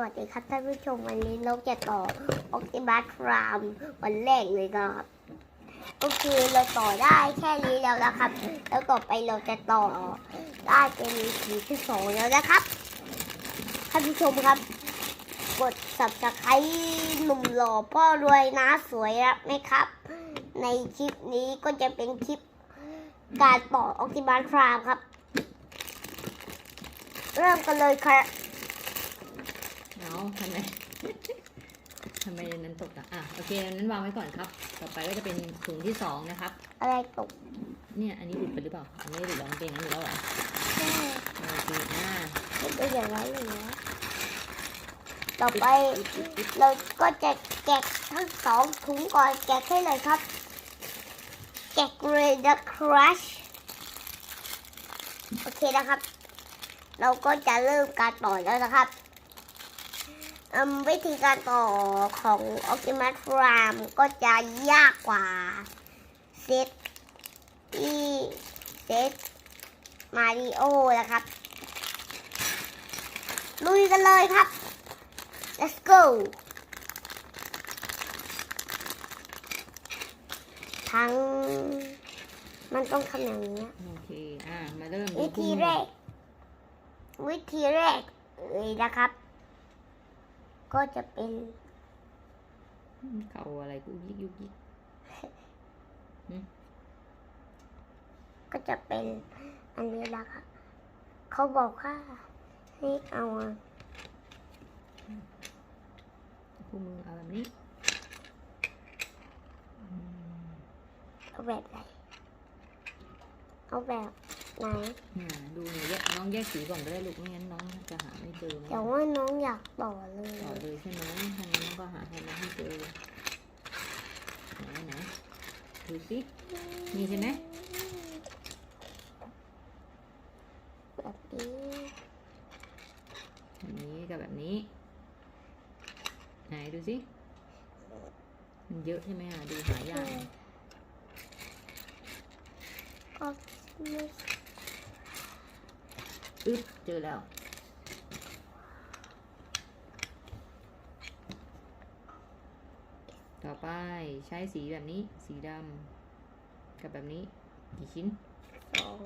วัสดีครับท่านผู้ชมวันนี้เราจะต่อออกติบัสครามวันแรกเลยครับ ก็คือเราต่อได้แค่นี้แล้วนะครับ แล้วต่อไปเราจะต่อได้เป็นสีที่สองแล้วนะครับท่านผู้ชมครับ กด subscribe หนุ่มหล่อพ่อรวยนะสวยรับไหมครับ ในคลิปนี้ก็จะเป็นคลิปการต่อออกติบัสครามครับ เริ่มกันเลยครับ เอาทำไมทำไมอันนั้นตกอะอะโอเคอันนั้นวางไว้ก่อนครับ ต่อไปก็จะเป็นถุงที่สองนะครับ อะไรตกเนี่ยอันนี้หลุดไปหรือเปล่าอันนี้หลุดแล้วมันเป็นอย่างนั้นอยู่แล้วเหรอใช่โอเคอ่าไม่เป็นอย่างนั้นเลยนะต่อไปเราก็จะแกะทั้งสองถุงก่อนแกะให้เลยครับ แกะเลยนะครัชโอเคนะครับ เราก็จะเริ่มการต่อแล้วนะครับอืม วิธีการต่อของ Optimus Prime ก็จะยากกว่าเซตที่เซตมาริโอนะครับ ลุยกันเลยครับ let's go ทั้ง มันต้องทำอย่างนี้ยโอเค อ่ามาเริ่มวิธีแรก วิธีแรกเลยนะครับ ก็จะเป็นเขาอะไรกูยิกยุกยิกก็จะเป็นอันนี้นะครับเขาบอกว่าให้เอาคู่มือเอาแบบนี้อืมเอาแบบไหนเอาแบบ ไหนอ่าดูหนูแยกน้องแยกสีก่อนก็ได้ลูกไม่งั้นน้องจะหาไม่เจอนะแต่ว่าน้องอยากต่อเลยต่อเลยใช่ไหมทางนั้นก็หาทางนั้นให้เจอไหนไหนดูสินี่ใช่ไหม แบบนี้แบบนี้กับแบบนี้ ไหนดูสิมันเยอะใช่ไหมอะดูหายากก็ไม่ อึ๊บเจอแล้ว ต่อไปใช้สีแบบนี้ สีดำกับแบบนี้ กี่ชิ้นสอง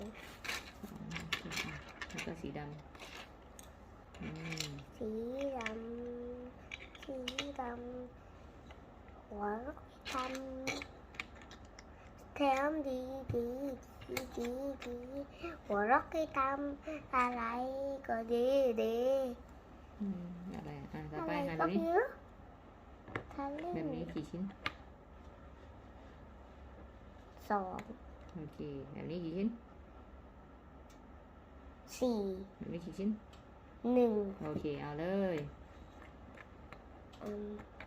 สองแล้วก็สีดำอืมสีดำสีดำหัวทำ แถมดีดีดีดีดีหัวเรักให้ทำอะไรก็ดีดีอืมอะไรอะอะต่ออะไปหาแบก็บนี้ยอะทะลึ่แบบนี้กี่ชิ้นสองโอเคแบบนี้กี่ชิ้นสี่แบบนี้กี่ชิ้นหนึ่งโอเคเอาเลยอืม